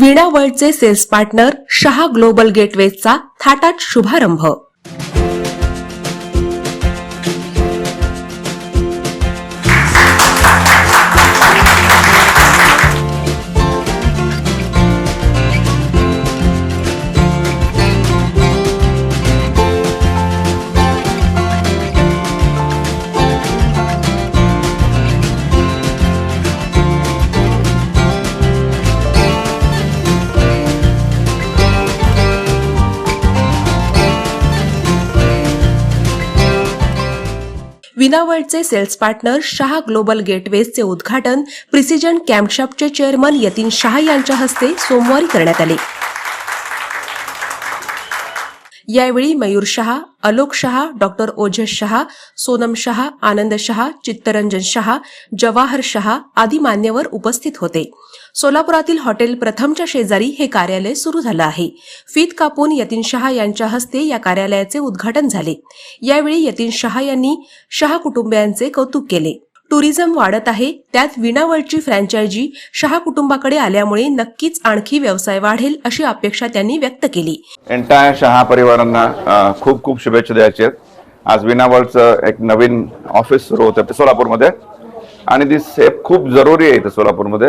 वीणा वर्ल्डचे sales partner Shah global गेटवेजचा थाटात शुभारंभ. विनावर्ल्डचे सेल्स पार्टनर शहा ग्लोबल गेटवेजचे उद्घाटन प्रिसिजन कॅम्पशॉपचे चेअरमन यतीन शाह यांच्या हस्ते सोमवारी करण्यात आले. यावेळी मयूर शहा अलोक शहा डॉक्टर ओझस शहा सोनम शहा आनंद शहा चित्तरंजन शहा जवाहर शहा आदी मान्यवर उपस्थित होते. सोलापुरातील हॉटेल प्रथमच्या शेजारी हे कार्यालय सुरू झालं आहे. फीत कापून यतीन शहा यांच्या हस्ते या कार्यालयाचे उद्घाटन झाले. यावेळी यतीन शहा यांनी शहा कुटुंबियांचे कौतुक केले. टुरिझम वाढत आहे त्यात विणावळची फ्रँचायझी शहा कुटुंबाकडे आल्यामुळे नक्कीच आणखी व्यवसाय वाढेल अशी अपेक्षा त्यांनी व्यक्त केली. एंटायर शहा परिवारांना खूप खूप शुभेच्छा द्यायचे आहेत. आज विना एक नवीन ऑफिस सुरू होतं ते सोलापूरमध्ये. आणि ती सेफ खूप जरुरी आहे इथं सोलापूरमध्ये.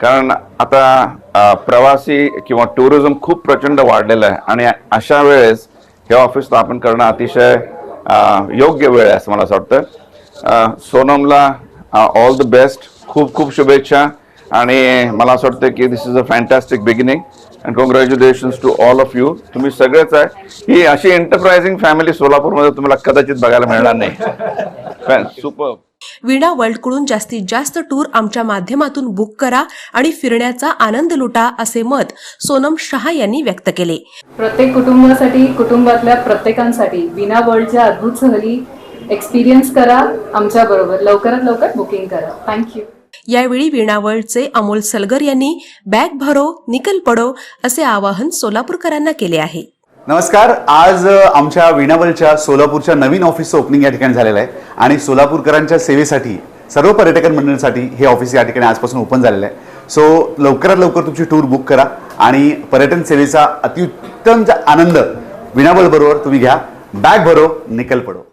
कारण आता प्रवासी किंवा टुरिझम खूप प्रचंड वाढलेलं आहे. आणि अशा वेळेस हे ऑफिस स्थापन करणं अतिशय योग्य वेळ आहे असं मला असं वाटतं. सोनमला ऑल द बेस्ट खूप खूप शुभेच्छा. आणि मला असं वाटतं की this is a fantastic beginning and congratulations to all of you तुम्ही सगळेच आहे. ही अशी एंटरप्राइझिंग फॅमिली सोलापूरमध्ये तुम्हाला कदाचित बघायला मिळणार नाही. सुपर विणा वर्ल्डकडून जास्तीत जास्त टूर आमच्या माध्यमातून बुक करा आणि फिरण्याचा आनंद लुटा असे मत सोनम शहा यांनी व्यक्त केले. प्रत्येक कुटुंबासाठी कुटुंबातल्या प्रत्येकांसाठी विना वर्ल्डच्या अद्भुत सहली एक्सपिरियन्स करा आमच्या बरोबर. लवकरात लवकर बुकिंग करा. थँक्यू यावेळी वीणा वर्ल्डचे अमोल सलगर यांनी बॅग भरो निकल पडो असे आवाहन सोलापूरकरांना केले आहे. नमस्कार. आज आमच्या विणावलच्या सोलापूरच्या नवीन ऑफिसचं ओपनिंग या ठिकाणी झालेलं आहे. आणि सोलापूरकरांच्या सेवेसाठी सर्व पर्यटक मंडळींसाठी हे ऑफिस या ठिकाणी आजपासून ओपन झालेलं आहे. सो लवकरात लवकर तुमची टूर बुक करा. आणि पर्यटन सेवेचा अतिउत्तम आनंद विणावल बरोबर तुम्ही घ्या. बॅग भरो निकल पडो.